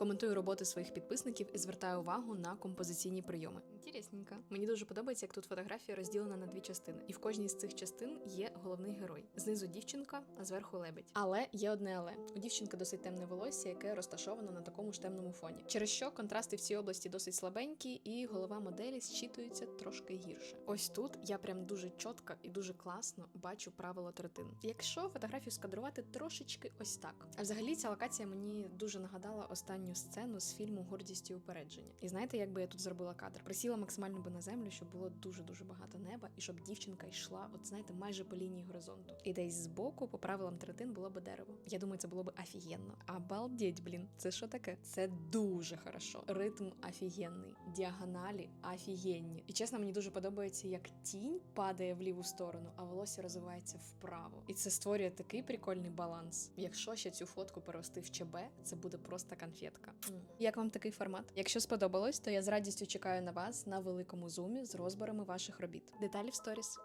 коментую роботи своїх підписників і звертаю увагу на композиційні прийоми. Інтересненько. Мені дуже подобається, як тут фотографія розділена на дві частини, і в кожній з цих частин є головний герой. Знизу дівчинка, а зверху лебедь. Але є одне але у дівчинки досить темне волосся, яке розташовано на такому ж темному фоні. Через що контрасти в цій області досить слабенькі, і голова моделі зчитується трошки гірше. Ось тут я прям дуже чітко і дуже класно бачу правило третин. Якщо фотографію скадрувати трошечки ось так. А взагалі ця локація мені дуже нагадала останню сцену з фільму Гордість і упередження. І знаєте, як би я тут зробила кадр? Присіла максимально би на землю, щоб було дуже дуже багато неба, і щоб дівчинка йшла, от знаєте, майже по лінії горизонту. І десь збоку, по правилам третин, було би дерево. Я думаю, це було би офігенно. Обалдеть, блін, це що таке? Це дуже хорошо. Ритм офігенний, діагоналі офігенні. І чесно, мені дуже подобається, як тінь падає в ліву сторону, а волосся розвивається вправо. І це створює такий прикольний баланс. Якщо ще цю фотку перевести в ЧБ, це буде просто конфетка. М. Як вам такий формат? Якщо сподобалось, то я з радістю чекаю на вас на великому зумі з розборами ваших робіт. Деталі в сторіс.